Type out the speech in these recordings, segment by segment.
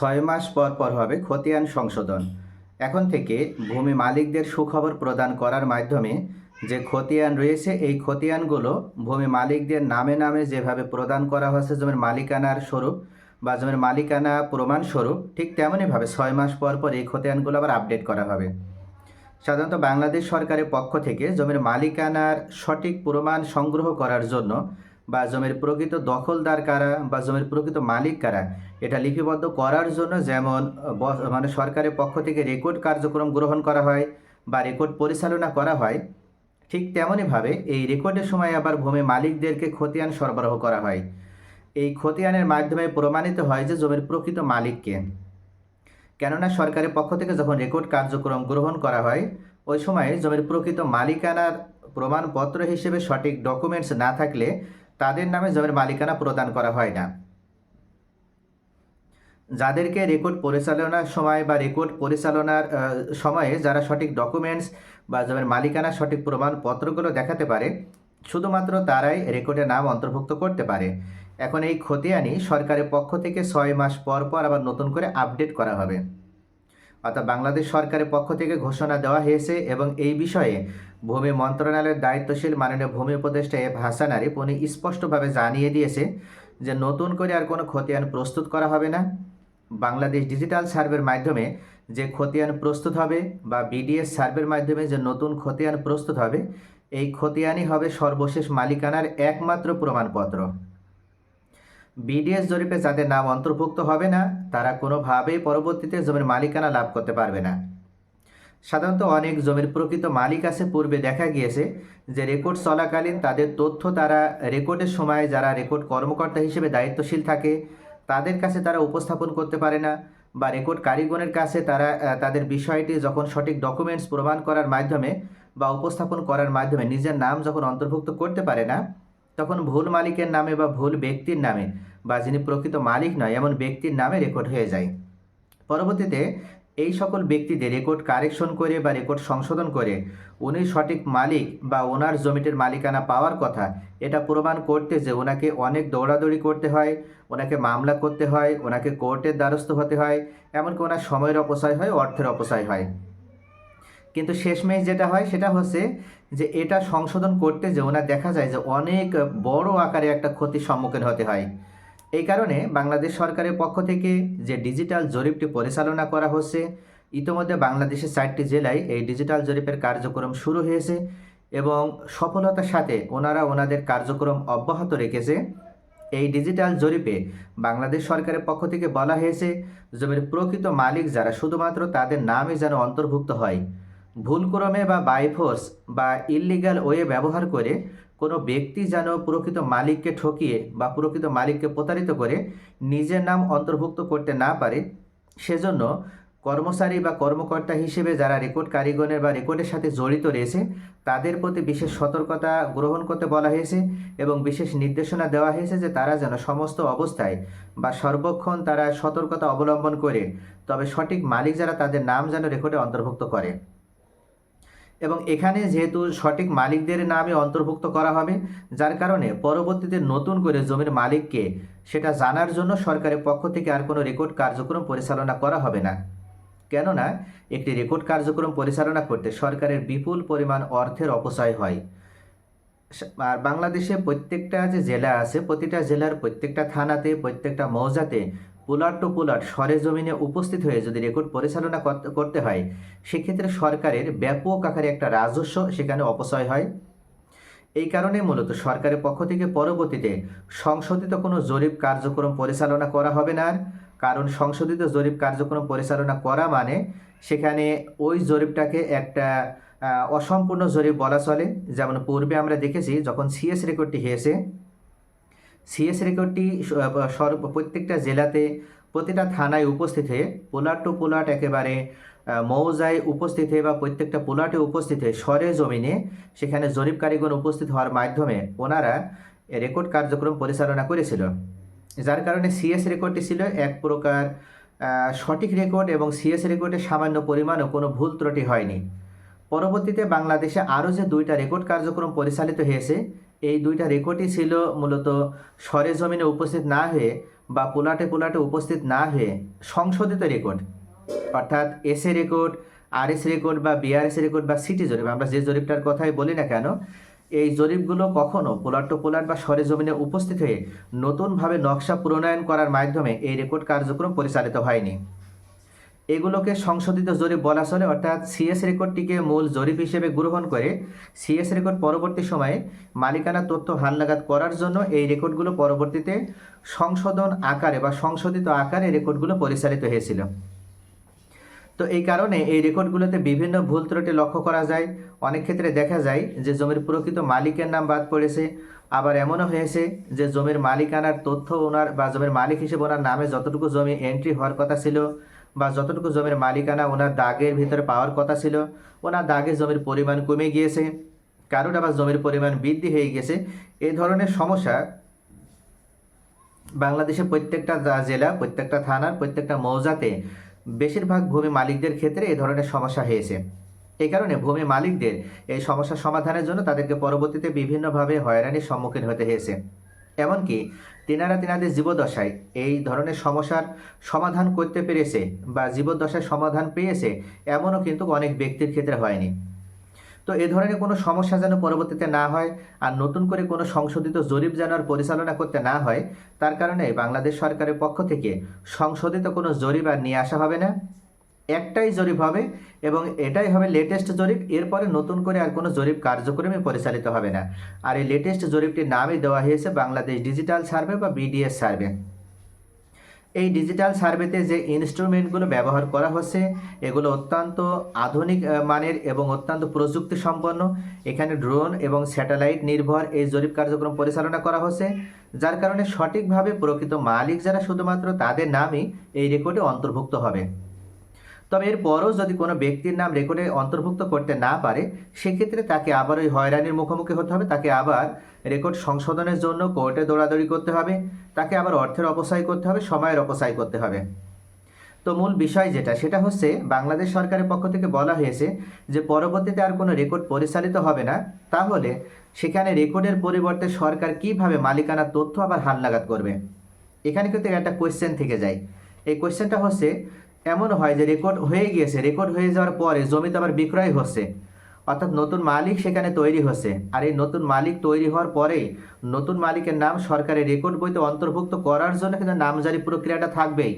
ছয় মাস পর পর হবে খতিয়ান সংশোধন। এখন থেকে ভূমি মালিকদের সুখবর প্রদান করার মাধ্যমে যে খতিয়ান রয়েছে, এই খতিয়ানগুলো ভূমি মালিকদের নামে নামে যেভাবে প্রদান করা হয়েছে, জমির মালিকানার স্বরূপ বা জমির মালিকানা প্রমাণ স্বরূপ, ঠিক তেমনইভাবে ছয় মাস পর পর এই খতিয়ানগুলো আবার আপডেট করা হবে। সাধারণত বাংলাদেশ সরকারের পক্ষ থেকে জমির মালিকানার সঠিক প্রমাণ সংগ্রহ করার জন্য বা জমির প্রকৃত দখলদার কারা বা জমির প্রকৃত মালিক কারা? এটা লিপিবদ্ধ করার জন্য যেমন মানে সরকারের পক্ষ থেকে রেকর্ড কার্যক্রম গ্রহণ করা হয় বা রেকর্ড পরিচালনা করা হয়, ঠিক তেমনইভাবে এই রেকর্ডের সময় আবার ভূমি মালিকদেরকে খতিয়ান সরবরাহ করা হয়। এই খতিয়ানের মাধ্যমে প্রমাণিত হয় যে জমির প্রকৃত মালিককে কেননা সরকারের পক্ষ থেকে যখন রেকর্ড কার্যক্রম গ্রহণ করা হয়, ওই সময় জমির প্রকৃত মালিকানার প্রমাণপত্র হিসেবে সঠিক ডকুমেন্টস না থাকলে তাদের নামে জমির মালিকানা প্রদান করা হয় না। যাদেরকে রেকর্ড পরিচালনার সময় বা রেকর্ড পরিচালনার সময়ে যারা সঠিক ডকুমেন্টস বা জমির মালিকানার সঠিক প্রমাণপত্রগুলো দেখাতে পারে, শুধুমাত্র তারাই রেকর্ডে নাম অন্তর্ভুক্ত করতে পারে। এখন এই খতিয়ানি সরকারের পক্ষ থেকে ছয় মাস পর পর আবার নতুন করে আপডেট করা হবে। অর্থাৎ বাংলাদেশ সরকারের পক্ষ থেকে ঘোষণা দেওয়া হয়েছে এবং এই বিষয়ে ভূমি মন্ত্রণালয়ের দায়িত্বশীল মাননীয় ভূমি উপদেষ্টা এফ হাসান আরিফ উনি স্পষ্টভাবে জানিয়ে দিয়েছে যে নতুন করে আর কোনো খতিয়ান প্রস্তুত করা হবে না। বাংলাদেশ ডিজিটাল সার্ভের মাধ্যমে যে খতিয়ান প্রস্তুত হবে বা বিডিএস সার্ভের মাধ্যমে যে নতুন খতিয়ান প্রস্তুত হবে, এই খতিয়ানই হবে সর্বশেষ মালিকানার একমাত্র প্রমাণপত্র। বিডিএস জরিপে যাদের নাম অন্তর্ভুক্ত হবে না, তারা কোনোভাবেই পরবর্তীতে জমির মালিকানা লাভ করতে পারবে না। সাধারণত অনেক জমির প্রকৃত মালিক আছে, পূর্বে দেখা গিয়েছে যে রেকর্ড চলাকালীন তাদের তথ্য তারা রেকর্ডের সময় যারা রেকর্ড কর্মকর্তা হিসেবে দায়িত্বশীল থাকে, তাদের কাছে তারা উপস্থাপন করতে পারে না বা রেকর্ড কারিগণের কাছে তারা তাদের বিষয়টি যখন সঠিক ডকুমেন্টস প্রমাণ করার মাধ্যমে বা উপস্থাপন করার মাধ্যমে নিজের নাম যখন অন্তর্ভুক্ত করতে পারে না, তখন ভুল মালিকের নামে বা ভুল ব্যক্তির নামে বা যিনি প্রকৃত মালিক নয়, এমন ব্যক্তির নামে রেকর্ড হয়ে যায়। পরবর্তীতে এই সকল ব্যক্তিদের রেকর্ড কারেকশন করে বা রেকর্ড সংশোধন করে উনি সঠিক মালিক বা ওনার জমিটির মালিকানা পাওয়ার কথা। এটা প্রমাণ করতে যে ওনাকে অনেক দৌড়াদৌড়ি করতে হয়, ওনাকে মামলা করতে হয়, ওনাকে কোর্টের দ্বারস্থ হতে হয়, এমনকি ওনার সময়ের অপচয় হয়, অর্থের অপচয় হয়। কিন্তু শেষমেশ যেটা হয়, সেটা হচ্ছে যে এটা সংশোধন করতে যে ওনার দেখা যায় যে অনেক বড় আকারে একটা ক্ষতির সম্মুখীন হতে হয়। এই কারণে বাংলাদেশ সরকারের পক্ষ থেকে যে ডিজিটাল জরিপটি পরিচালনা করা হচ্ছে, ইতিমধ্যে বাংলাদেশের চারটি জেলায় এই ডিজিটাল জরিপের কার্যক্রম শুরু হয়েছে এবং সফলতার সাথে ওনারা ওনাদের কার্যক্রম অব্যাহত রেখেছে। এই ডিজিটাল জরিপে বাংলাদেশ সরকারের পক্ষ থেকে বলা হয়েছে, জমির প্রকৃত মালিক যারা শুধুমাত্র তাদের নামই যেন অন্তর্ভুক্ত হয়, ভুলক্রমে বা বাইফোর্স বা ইললিগাল ওয়ে ব্যবহার করে কোনো ব্যক্তি যেন প্রকৃত মালিককে ঠকিয়ে বা প্রকৃত মালিককে প্রতারিত করে নিজের নাম অন্তর্ভুক্ত করতে না পারে, সেজন্য কর্মচারী বা কর্মকর্তা হিসেবে যারা রেকর্ড কারিগণের বা রেকর্ডের সাথে জড়িত রয়েছে, তাদের প্রতি বিশেষ সতর্কতা গ্রহণ করতে বলা হয়েছে এবং বিশেষ নির্দেশনা দেওয়া হয়েছে যে তারা যেন সমস্ত অবস্থায় বা সর্বক্ষণ তারা সতর্কতা অবলম্বন করে, তবে সঠিক মালিক যারা তাদের নাম যেন রেকর্ডে অন্তর্ভুক্ত করে। এবং এখানে যেহেতু সঠিক মালিকদের নামে অন্তর্ভুক্ত করা হবে, যার কারণে পরবর্তীতে নতুন করে জমির মালিককে সেটা জানার জন্য সরকারের পক্ষ থেকে আর কোনো রেকর্ড কার্যক্রম পরিচালনা করা হবে না। কেননা, একটি রেকর্ড কার্যক্রম পরিচালনা করতে সরকারের বিপুল পরিমাণ অর্থের অপচয় হয়। আর বাংলাদেশে প্রত্যেকটা যে জেলা আছে, প্রতিটা জেলার প্রত্যেকটা থানাতে, প্রত্যেকটা মৌজাতে পুলাট টু পুলাট সরেজমিনে উপস্থিত হয়ে যদি রেকর্ড পরিচালনা করতে হয়, সেক্ষেত্রে সরকারের ব্যাপক আকারে একটা রাজস্ব সেখানে অপচয় হয়। এই কারণে মূলত সরকারের পক্ষ থেকে পরবর্তীতে সংশোধিত কোনো জরিপ কার্যক্রম পরিচালনা করা হবে না। কারণ সংশোধিত জরিপ কার্যক্রম পরিচালনা করা মানে সেখানে ওই জরিপটাকে একটা অসম্পূর্ণ জরিপ বলা চলে। যেমন পূর্বে আমরা দেখেছি, যখন সিএস রেকর্ডটি হয়েছে সিএস রেকর্ডটি সর্ব প্রত্যেকটা জেলাতে প্রতিটা থানায় উপস্থিত হয়ে পোলাট টু পোলাট একেবারে মৌজায় উপস্থিত হয়ে বা প্রত্যেকটা পোলাটে উপস্থিত হয়ে সরে জমিনে সেখানে জরিপ কারিগণ উপস্থিত হওয়ার মাধ্যমে ওনারা রেকর্ড কার্যক্রম পরিচালনা করেছিল। যার কারণে সিএস রেকর্ডটি ছিল এক প্রকার সঠিক রেকর্ড এবং সিএস রেকর্ডে সামান্য পরিমাণও কোনো ভুল ত্রুটি হয়নি। পরবর্তীতে বাংলাদেশে আরও যে দুইটা রেকর্ড কার্যক্রম পরিচালিত হয়েছে এই দুইটা রেকর্ডই ছিল মূলত সরেজমিনে উপস্থিত না হয়ে বা পোলাটে পোলাটে উপস্থিত না হয়ে সংশোধিত রেকর্ড। অর্থাৎ এসএ রেকর্ড আরএস রেকর্ড বা বিআরএস রেকর্ড বা সিটি জরিপ, আমরা যে জরিপটার কথাই বলি না কেন, এই জরিপগুলো কখনো পোলাট টু পোলাট বা সরেজমিনে উপস্থিত হয়ে নতুনভাবে নকশা প্রণয়ন করার মাধ্যমে এই রেকর্ড কার্যক্রম পরিচালিত হয়নি। এগুলোকে সংশোধিত জরিপ বলা চলে, অর্থাৎ সিএস রেকর্ডটিকে মূল জরিপ হিসেবে গ্রহণ করে সিএস রেকর্ড পরবর্তী সময়ে মালিকানা তথ্য হালনাগাদ করার জন্য এই রেকর্ডগুলো পরবর্তীতে সংশোধন আকারে বা সংশোধিত আকারে রেকর্ডগুলো পরিচালিত হয়েছিল। তো এই কারণে এই রেকর্ডগুলোতে বিভিন্ন ভুল ত্রুটি লক্ষ্য করা যায়। অনেক ক্ষেত্রে দেখা যায় যে জমির প্রকৃত মালিকের নাম বাদ পড়েছে। আবার এমনও হয়েছে যে জমির মালিকানার তথ্য ওনার বা জমির মালিক হিসেবে ওনার নামে যতটুকু জমি এন্ট্রি হওয়ার কথা ছিল বা যতটুকু জমির মালিকানা ওনার দাগের ভিতরে পাওয়ার কথা ছিল, ওনার দাগে জমির পরিমাণ কমে গিয়েছে, কারোর আবার জমির পরিমাণ বৃদ্ধি হয়ে গেছে এই ধরনের সমস্যা বাংলাদেশের প্রত্যেকটা জেলা, প্রত্যেকটা থানার, প্রত্যেকটা মৌজাতে বেশিরভাগ ভূমি মালিকদের ক্ষেত্রে এই ধরনের সমস্যা হয়েছে। এই কারণে ভূমি মালিকদের এই সমস্যার সমাধানের জন্য তাদেরকে পরবর্তীতে বিভিন্নভাবে হয়রানির সম্মুখীন হতে হয়েছে। এমনকি তেনারা তেনাদের জীবদশায় এই ধরনের সমস্যার সমাধান করতে পেরেছে বা জীবদশায় সমাধান পেয়েছে, এমনও কিন্তু অনেক ব্যক্তির ক্ষেত্রে হয়নি। তো এ ধরনের কোনো সমস্যা যেন পরবর্তীতে না হয় আর নতুন করে কোনো সংশোধিত জরিপ যেন আর পরিচালনা করতে না হয়, তার কারণে বাংলাদেশ সরকারের পক্ষ থেকে সংশোধিত কোনো জরিপ আর নিয়ে আসা হবে না। একটাই জরিপ হবে এবং এটাই হবে লেটেস্ট জরিপ। এরপরে নতুন করে আর কোনো জরিপ কার্যক্রমে পরিচালিত হবে না। আর এই লেটেস্ট জরিপটির নামই দেওয়া হয়েছে বাংলাদেশ ডিজিটাল সার্ভে বা বিডিএস সার্ভে এই ডিজিটাল সার্ভেতে যে ইনস্ট্রুমেন্টগুলো ব্যবহার করা হচ্ছে, এগুলো অত্যন্ত আধুনিক মানের এবং অত্যন্ত প্রযুক্তি সম্পন্ন এখানে ড্রোন এবং স্যাটেলাইট নির্ভর এই জরিপ কার্যক্রম পরিচালনা করা হচ্ছে, যার কারণে সঠিকভাবে প্রকৃত মালিক যারা শুধুমাত্র তাদের নামই এই রেকর্ডে অন্তর্ভুক্ত হবে। তবে এরপরও যদি কোনো ব্যক্তির নাম রেকর্ডে অন্তর্ভুক্ত করতে না পারে, সেক্ষেত্রে তাকে আবার ওই হয়রানির মুখোমুখি হতে হবে। তাকে আবার রেকর্ড সংশোধনের জন্য কোর্টে দৌড়াদৌড়ি করতে হবে। তাকে আবার অর্থের অপচয় করতে হবে, সময়ের অপচয় করতে হবে। তো মূল বিষয় যেটা, সেটা হচ্ছে বাংলাদেশ সরকারের পক্ষ থেকে বলা হয়েছে যে পরবর্তীতে আর কোনো রেকর্ড পরিচালিত হবে না। তাহলে সেখানে রেকর্ডের পরিবর্তে সরকার কীভাবে মালিকানার তথ্য আবার হালনাগাদ করবে? এখানে কিন্তু একটা কোয়েশ্চেন থেকে যায়। এই কোয়েশ্চেনটা হচ্ছে এমন হয় যে রেকর্ড হয়ে গিয়েছে রেকর্ড হয়ে যাওয়ার পরে জমিতে আবার বিক্রয় হচ্ছে। অর্থাৎ নতুন মালিক সেখানে তৈরি হচ্ছে। আর এই নতুন মালিক তৈরি হওয়ার পরেই নতুন মালিকের নাম সরকারের রেকর্ড বইতে অন্তর্ভুক্ত করার জন্য কিন্তু নামজারি প্রক্রিয়াটা থাকবেই।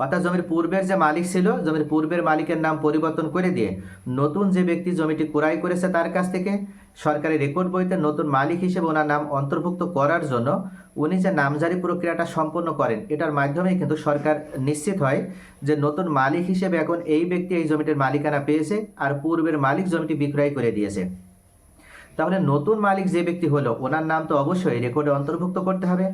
অর্থাৎ জমির পূর্বের যে মালিক ছিল, জমির পূর্বের মালিকের নাম পরিবর্তন করে দিয়ে নতুন যে ব্যক্তি জমিটি ক্রয় করেছে তার কাছ থেকে সরকারি রেকর্ড বইতে নতুন মালিক হিসেবে ওনার নাম অন্তর্ভুক্ত করার জন্য উনি যে নামজারি প্রক্রিয়াটা সম্পন্ন করেন, এটার মাধ্যমেই কিন্তু সরকার নিশ্চিত হয় যে নতুন মালিক হিসেবে এখন এই ব্যক্তি এই জমিটির মালিকানা পেয়েছে আর পূর্বের মালিক জমিটি বিক্রয় করে দিয়েছে। তাহলে নতুন মালিক যে ব্যক্তি হলো, ওনার নাম তো অবশ্যই রেকর্ডে অন্তর্ভুক্ত করতে হবে।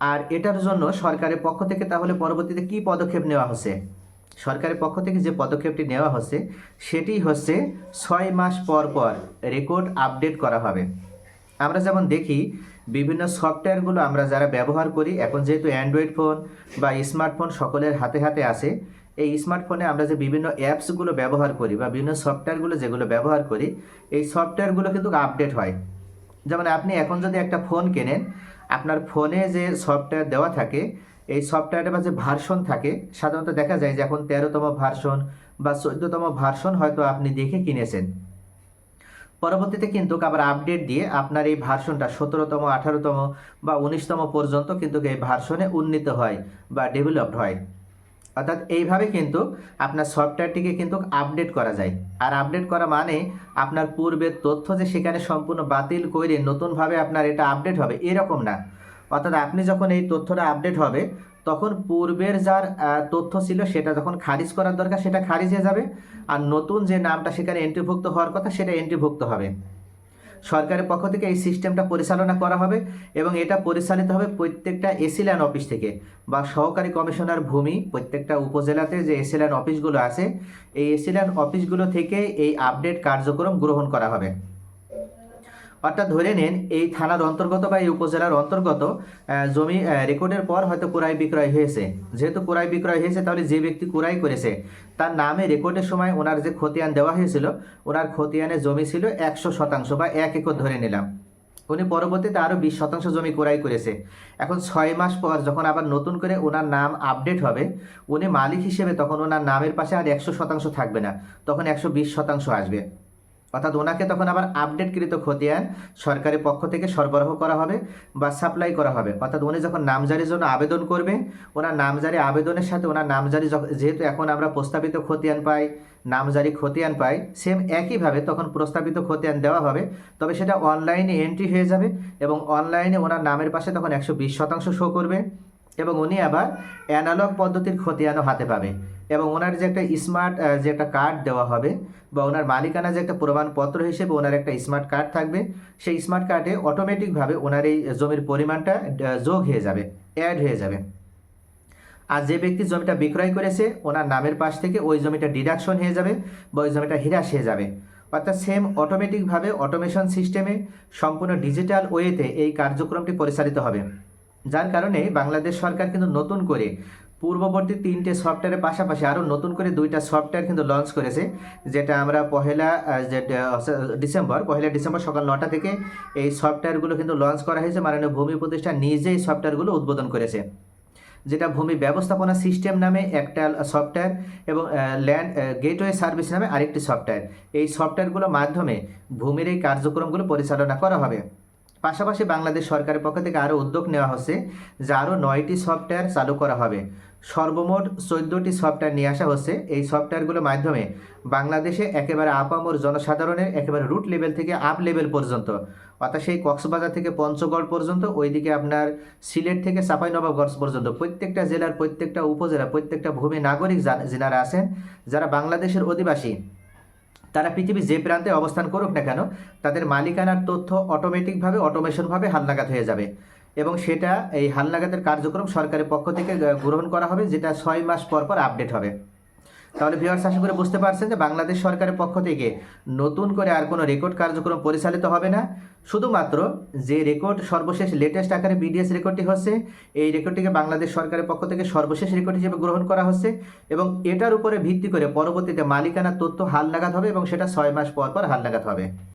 আর এটার জন্য সরকারের পক্ষ থেকে তাহলে পরবর্তীতে কি পদক্ষেপ নেওয়া হচ্ছে? সরকারের পক্ষ থেকে যে পদক্ষেপটি নেওয়া হচ্ছে, সেটি হচ্ছে ছয় মাস পর পর রেকর্ড আপডেট করা হবে। আমরা যেমন দেখি, বিভিন্ন সফটওয়্যারগুলো আমরা যারা ব্যবহার করি, এখন যেহেতু অ্যান্ড্রয়েড ফোন বা স্মার্টফোন সকলের হাতে হাতে আছে, এই স্মার্টফোনে আমরা যে বিভিন্ন অ্যাপসগুলো ব্যবহার করি বা বিভিন্ন সফটওয়্যারগুলো যেগুলো ব্যবহার করি, এই সফটওয়্যারগুলো কিন্তু আপডেট হয়। যেমন আপনি এখন যদি একটা ফোন কেনেন আপনার ফোনে যে সফটওয়্যার দেওয়া থাকে, এই সফটওয়্যারের যে ভার্সন থাকে, সাধারণত দেখা যায় যে এখন তেরোতম ভার্সন বা চোদ্দতম ভার্সন হয়তো আপনি দেখে কিনেছেন। পরবর্তীতে কিন্তু আবার আপডেট দিয়ে আপনার এই ভার্সনটা সতেরোতম, আঠারোতম বা উনিশতম পর্যন্ত কিন্তু এই ভার্সনে উন্নীত হয় বা ডেভেলপড হয়। অর্থাৎ এইভাবে কিন্তু আপনার সফটওয়্যারটিকে কিন্তু আপডেট করা যায়। আর আপডেট করা মানে আপনার পূর্বের তথ্য যে সেখানে সম্পূর্ণ বাতিল করে নতুনভাবে আপনার এটা আপডেট হবে, এরকম না। অর্থাৎ আপনি যখন এই তথ্যটা আপডেট হবে, তখন পূর্বের যার তথ্য ছিল সেটা যখন খারিজ করার দরকার, সেটা খারিজ হয়ে যাবে। আর নতুন যে নামটা সেখানে এন্ট্রিভুক্ত হওয়ার কথা, সেটা এন্ট্রিভুক্ত হবে। সরকারের পক্ষ থেকে এই সিস্টেমটা পরিচালনা করা হবে এবং এটা পরিচালিত হবে প্রত্যেকটা এসিল্যান অফিস থেকে বা সহকারী কমিশনার ভূমি প্রত্যেকটা উপজেলাতে যে এসিল্যান্ড অফিসগুলো আছে, এই এসিল্যান্ড অফিসগুলো থেকে এই আপডেট কার্যক্রম গ্রহণ করা হবে। অর্থাৎ ধরে নিন, এই থানার অন্তর্গত বা এই উপজেলার অন্তর্গত জমি রেকর্ডের পর হয়তো ক্রয় বিক্রয় হয়েছে। যেহেতু ক্রয় বিক্রয় হয়েছে, তাহলে যে ব্যক্তি ক্রয় করেছে, তার নামে রেকর্ডের সময় ওনার যে খতিয়ান দেওয়া হয়েছিল, ওনার খতিয়ানে জমি ছিল একশো শতাংশ বা এক একর ধরে নিলাম। উনি পরবর্তীতে আরও বিশ শতাংশ জমি ক্রয় করেছে। এখন ছয় মাস পর যখন আবার নতুন করে ওনার নাম আপডেট হবে, উনি মালিক হিসেবে তখন ওনার নামের পাশে আর একশো শতাংশ থাকবে না, তখন একশো বিশ শতাংশ আসবে। অর্থাৎ ওনাকে তখন আবার আপডেটকৃত খতিয়ান সরকারের পক্ষ থেকে সরবরাহ করা হবে বা সাপ্লাই করা হবে। অর্থাৎ উনি যখন নামজারির জন্য আবেদন করবে, ওনার নামজারি আবেদনের সাথে ওনার নামজারি যেহেতু এখন আমরা প্রস্তাবিত খতিয়ান পাই, নামজারি খতিয়ান পাই সেম একইভাবে তখন প্রস্তাবিত খতিয়ান দেওয়া হবে। তবে সেটা অনলাইনে এন্ট্রি হয়ে যাবে এবং অনলাইনে ওনার নামের পাশে তখন একশো বিশ শতাংশ শো করবে এবং উনি আবার অ্যানালগ পদ্ধতির খতিয়ানও হাতে পাবে। এবং ওনার যে একটা স্মার্ট যে একটা কার্ড দেওয়া হবে বা ওনার মালিকানা যে একটা প্রমাণপত্র হিসেবে ওনার একটা স্মার্ট কার্ড থাকবে, সেই স্মার্ট কার্ডে অটোমেটিকভাবে ওনার এই জমির পরিমাণটা যোগ হয়ে যাবে অ্যাড হয়ে যাবে। আর যে ব্যক্তি জমিটা বিক্রয় করেছে, ওনার নামের পাশ থেকে ওই জমিটা ডিডাকশন হয়ে যাবে বা ওই জমিটা হ্রাস হয়ে যাবে। অর্থাৎ সেম অটোমেটিকভাবে অটোমেশন সিস্টেমে সম্পূর্ণ ডিজিটাল ওয়েতে এই কার্যক্রমটি পরিচালিত হবে। যার কারণে বাংলাদেশ সরকার কিন্তু নতুন করে পূর্ববর্তী তিনটে সফটওয়্যারের পাশাপাশি আরও নতুন করে দুইটা সফটওয়্যার কিন্তু লঞ্চ করেছে, যেটা আমরা পহেলা যে ডিসেম্বর, পহেলা ডিসেম্বর সকাল নটা থেকে এই সফটওয়্যারগুলো কিন্তু লঞ্চ করা হয়েছে মাননীয় ভূমি প্রতিষ্ঠান নিজেই সফটওয়্যারগুলো উদ্বোধন করেছে। যেটা ভূমি ব্যবস্থাপনা সিস্টেম নামে একটা সফটওয়্যার এবং ল্যান্ড গেটওয়ে সার্ভিস নামে আরেকটি সফটওয়্যার। এই সফটওয়্যারগুলোর মাধ্যমে ভূমির এই কার্যক্রমগুলো পরিচালনা করা হবে। পাশাপাশি বাংলাদেশ সরকারের পক্ষ থেকে আরও উদ্যোগ নেওয়া হচ্ছে যে আরও নয়টি সফটওয়্যার চালু করা হবে। সর্বমোট চোদ্দোটি সফটওয়্যার নিয়ে আসা হচ্ছে। এই সফটওয়্যারগুলোর মাধ্যমে বাংলাদেশে একেবারে আপামর জনসাধারণের একেবারে রুট লেভেল থেকে আপ লেভেল পর্যন্ত, অর্থাৎ সেই কক্সবাজার থেকে পঞ্চগড় পর্যন্ত, ওইদিকে আপনার সিলেট থেকে চাঁপাইনবাবগঞ্জ পর্যন্ত, প্রত্যেকটা জেলার প্রত্যেকটা উপজেলা, প্রত্যেকটা ভূমি নাগরিক যারা আছেন, যারা বাংলাদেশের অধিবাসী, তারা পৃথিবীর যে প্রান্তে অবস্থান করুক না কেন, তাদের মালিকানার তথ্য অটোমেটিকভাবে অটোমেশনভাবে হালনাগাদ হয়ে যাবে। এবং সেটা এই হালনাগাদের কার্যক্রম সরকারের পক্ষ থেকে গ্রহণ করা হবে, যেটা ছয় মাস পর পর আপডেট হবে। তাহলে ভিউয়ার্স আশা করে বুঝতে পারছেন যে বাংলাদেশ সরকারের পক্ষ থেকে নতুন করে আর কোনো রেকর্ড কার্যক্রম পরিচালিত হবে না। শুধুমাত্র যে রেকর্ড সর্বশেষ লেটেস্ট আকারে বিডিএস রেকর্ডটি হচ্ছে, এই রেকর্ডটিকে বাংলাদেশ সরকারের পক্ষ থেকে সর্বশেষ রেকর্ড হিসেবে গ্রহণ করা হচ্ছে এবং এটার উপরে ভিত্তি করে পরবর্তীতে মালিকানার তথ্য হালনাগাদ হবে এবং সেটা ছয় মাস পর পর হালনাগাদ হবে।